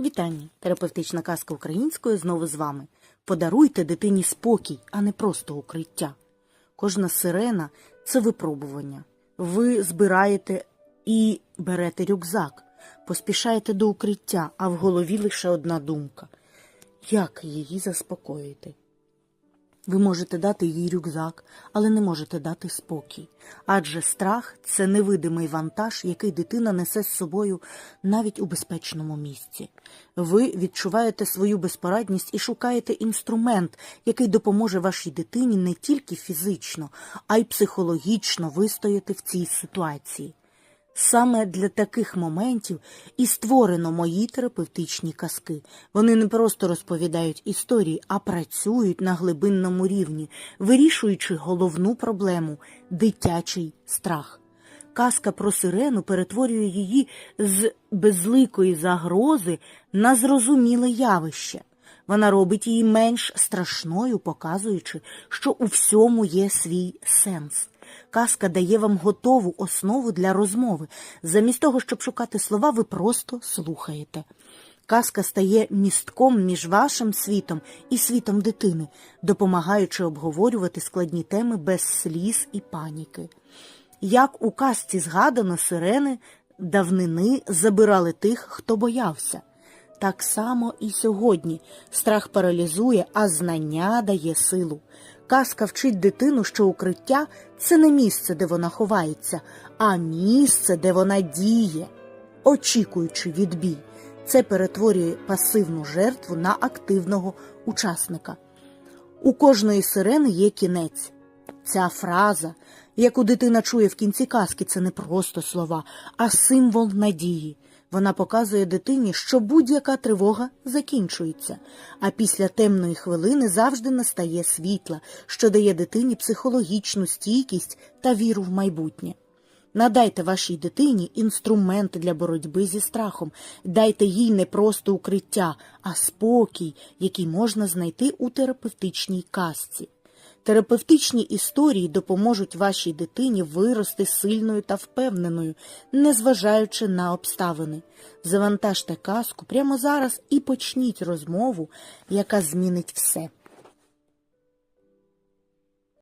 Вітання! Терапевтична казка українською знову з вами. Подаруйте дитині спокій, а не просто укриття. Кожна сирена це випробування. Ви збираєте і берете рюкзак, поспішаєте до укриття, а в голові лише одна думка як її заспокоїти? Ви можете дати їй рюкзак, але не можете дати спокій. Адже страх це невидимий вантаж, який дитина несе з собою навіть у безпечному місці. Ви відчуваєте свою безпорадність і шукаєте інструмент, який допоможе вашій дитині не тільки фізично, а й психологічно вистояти в цій ситуації. Саме для таких моментів і створено мої терапевтичні казки. Вони не просто розповідають історії, а працюють на глибинному рівні, вирішуючи головну проблему дитячий страх. Казка про сирену перетворює її з безликої загрози на зрозуміле явище. Вона робить її менш страшною, показуючи, що у всьому є свій сенс. Казка дає вам готову основу для розмови. Замість того, щоб шукати слова, ви просто слухаєте. Казка стає містком між вашим світом і світом дитини, допомагаючи обговорювати складні теми без сліз і паніки. Як у казці згадано, сирени давнини забирали тих, хто боявся. Так само і сьогодні страх паралізує, а знання дає силу. Казка вчить дитину, що укриття це не місце, де вона ховається, а місце, де вона діє, очікуючи відбій. Це перетворює пасивну жертву на активного учасника. У кожної сирени є кінець. Ця фраза, яку дитина чує в кінці казки, це не просто слова, а символ надії. Вона показує дитині, що будь-яка тривога закінчується, а після темної хвилини завжди настає світла, що дає дитині психологічну стійкість та віру в майбутнє. Надайте вашій дитині інструменти для боротьби зі страхом, дайте їй не просто укриття, а спокій, який можна знайти у терапевтичній казці. Терапевтичні історії допоможуть вашій дитині вирости сильною та впевненою, незважаючи на обставини. Завантажте казку прямо зараз і почніть розмову, яка змінить все.